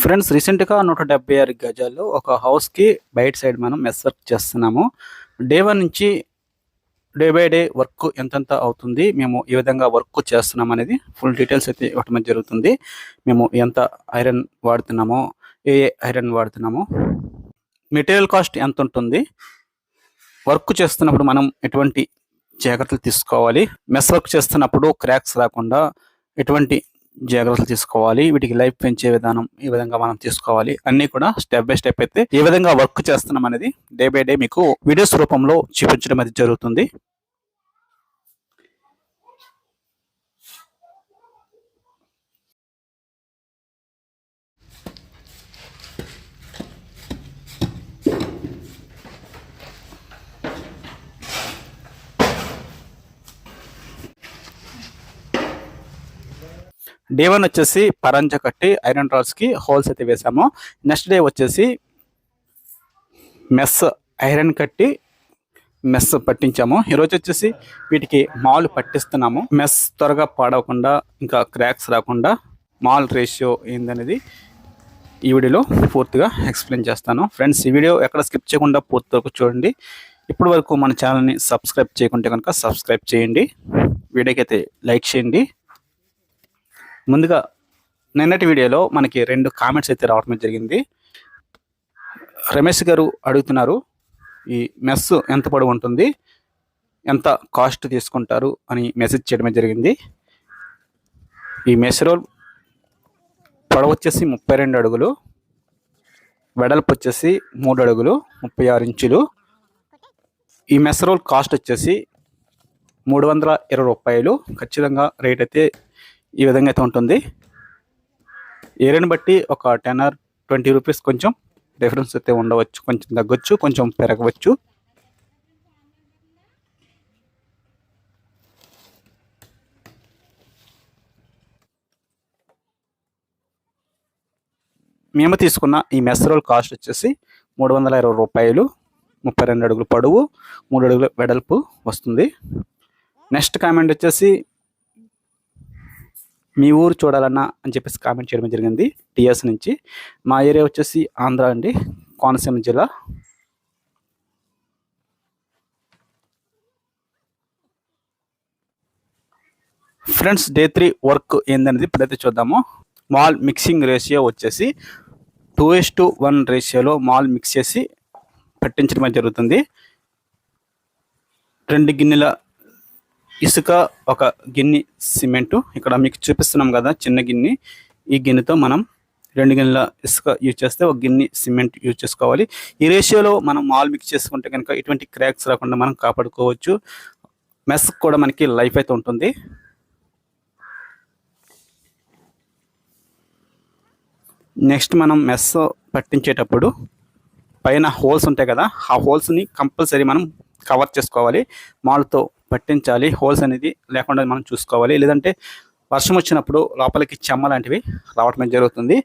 Friends రీసెంట్గా నూట డెబ్బై ఆరు గజాల్లో ఒక హౌస్కి బయట సైడ్ మనం మెస్ వర్క్ చేస్తున్నాము. డే వన్ నుంచి డే బై డే వర్క్ ఎంతెంత అవుతుంది మేము ఏ విధంగా వర్క్ చేస్తున్నాం అనేది ఫుల్ డీటెయిల్స్ అయితే ఇవ్వటం జరుగుతుంది. మేము ఎంత ఐరన్ వాడుతున్నామో ఏ ఐరన్ వాడుతున్నామో మెటీరియల్ కాస్ట్ ఎంత ఉంటుంది వర్క్ చేస్తున్నప్పుడు మనం ఎటువంటి జాగ్రత్తలు తీసుకోవాలి మెస్ వర్క్ చేస్తున్నప్పుడు క్రాక్స్ రాకుండా ఎటువంటి జాగ్రత్తలు తీసుకోవాలి. వీటికి లైఫ్ పెంచే విధానం ఈ విధంగా మనం తీసుకోవాలి. అన్ని కూడా స్టెప్ బై స్టెప్ అయితే ఏ విధంగా వర్క్ చేస్తున్నాం అనేది డే బై డే మీకు వీడియోస్ రూపంలో చూపించడం అనేది జరుగుతుంది. డే వన్ వచ్చేసి పరంజ కట్టి ఐరన్ రాడ్స్కి హోల్స్ అయితే వేసాము. నెక్స్ట్ డే వచ్చేసి మెస్ ఐరన్ కట్టి మెస్ పట్టించాము. ఈరోజు వచ్చేసి వీటికి మాల్ పట్టిస్తున్నాము. మెస్ త్వరగా పాడవకుండా ఇంకా క్రాక్స్ రాకుండా మాల్ రేషియో ఏందనేది ఈ వీడియోలో పూర్తిగా ఎక్స్ప్లెయిన్ చేస్తాను. ఫ్రెండ్స్ ఈ వీడియో ఎక్కడ స్కిప్ చేయకుండా పూర్తి వరకు చూడండి. ఇప్పటి వరకు మన ఛానల్ని సబ్స్క్రైబ్ చేయకుంటే కనుక సబ్స్క్రైబ్ చేయండి. వీడియోకి అయితే లైక్ చేయండి. ముందుగా నిన్నటి వీడియోలో మనకి రెండు కామెంట్స్ అయితే రావడం జరిగింది. రమేష్ గారు అడుగుతున్నారు ఈ మెస్ ఎంత పొడవు ఉంటుంది ఎంత కాస్ట్ తీసుకుంటారు అని మెసేజ్ చేయడమే జరిగింది. ఈ మెస్ రోల్ పొడవు వచ్చేసి ముప్పై రెండు అడుగులు వెడల్పు వచ్చేసి మూడు అడుగులు ముప్పై ఆరు ఇంచులు. ఈ మెస్ రోల్ కాస్ట్ వచ్చేసి మూడు వందల ఇరవై రూపాయలు. ఖచ్చితంగా రేట్ అయితే ఈ విధంగా అయితే ఉంటుంది. ఏరియాని బట్టి ఒక టెన్ ఆర్ ట్వంటీ రూపీస్ కొంచెం డిఫరెన్స్ అయితే ఉండవచ్చు కొంచెం తగ్గొచ్చు కొంచెం పెరగవచ్చు. మేము తీసుకున్న ఈ మెస్రోల్ కాస్ట్ వచ్చేసి మూడు వందల ఇరవై రూపాయలు ముప్పై రెండు అడుగులు పొడవు మూడు అడుగులు వెడల్పు వస్తుంది. నెక్స్ట్ కామెంట్ వచ్చేసి మీ ఊరు చూడాలన్నా అని చెప్పేసి కామెంట్ చేయడం జరిగింది టీఎస్ నుంచి. మా ఏరియా వచ్చేసి ఆంధ్ర అండి కోనసీమ జిల్లా. ఫ్రెండ్స్ డే త్రీ వర్క్ ఏందనేది ఇప్పుడైతే చూద్దాము. మాల్ మిక్సింగ్ రేషియో వచ్చేసి టూ ఎస్ టు వన్ రేషియోలో మాల్ మిక్స్ చేసి పట్టించడం జరుగుతుంది. రెండు గిన్నెల ఇసుక ఒక గిన్నె సిమెంటు. ఇక్కడ మీకు చూపిస్తున్నాం కదా చిన్న గిన్నె. ఈ గిన్నెతో మనం రెండు గిన్నెల ఇసుక యూజ్ చేస్తే ఒక గిన్నె సిమెంట్ యూజ్ చేసుకోవాలి. ఈ రేషియోలో మనం మాల్ మిక్స్ చేసుకుంటే కనుక ఎటువంటి క్రాక్స్ రాకుండా మనం కాపాడుకోవచ్చు. మెస్ కూడా మనకి లైఫ్ అయితే ఉంటుంది. నెక్స్ట్ మనం మెస్ పట్టించేటప్పుడు పైన హోల్స్ ఉంటాయి కదా ఆ హోల్స్ని కంపల్సరీ మనం కవర్ చేసుకోవాలి. మాల్తో పట్టించాలి. హోల్స్ అనేది లేకుండా మనం చూసుకోవాలి. లేదంటే వర్షం వచ్చినప్పుడు లోపలికి చెమ్మ లాంటివి రావటం జరుగుతుంది.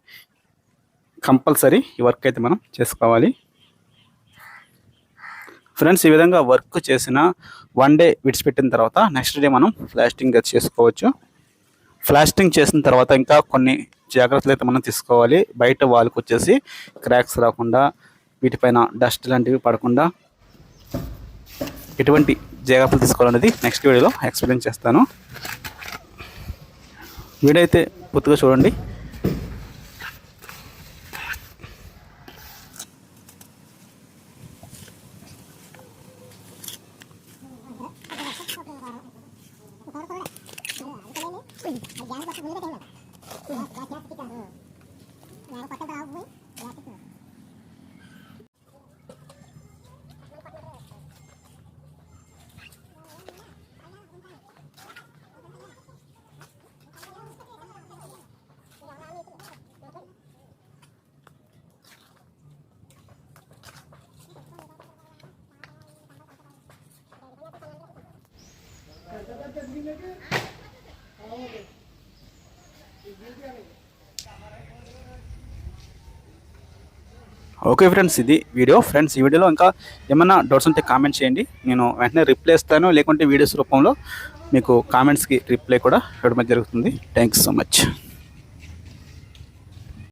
కంపల్సరీ ఈ వర్క్ అయితే మనం చేసుకోవాలి. ఫ్రెండ్స్ ఈ విధంగా వర్క్ చేసిన వన్ డే విడిచిపెట్టిన తర్వాత నెక్స్ట్ డే మనం ఫ్లాస్టింగ్ చేసుకోవచ్చు. ఫ్లాస్టింగ్ చేసిన తర్వాత ఇంకా కొన్ని జాగ్రత్తలు అయితే మనం తీసుకోవాలి. బయట వాళ్ళకి వచ్చేసి క్రాక్స్ రాకుండా వీటిపైన డస్ట్ లాంటివి పడకుండా ఎటువంటి జాగ్రత్తలు తీసుకోవాలనేది నెక్స్ట్ వీడియోలో ఎక్స్ప్లెయిన్ చేస్తాను. వీడియో అయితే పూర్తిగా చూడండి. ఓకే ఫ్రెండ్స్ ఇది వీడియో ఫ్రెండ్స్ ఈ వీడియోలో ఇంకా ఏమైనా డౌట్స్ ఉంటే కామెంట్ చేయండి. నేను వెంటనే రిప్లై ఇస్తాను. లేకుంటే వీడియోస్ రూపంలో మీకు కామెంట్స్కి రిప్లై కూడా ఇవ్వడం జరుగుతుంది. Thank so much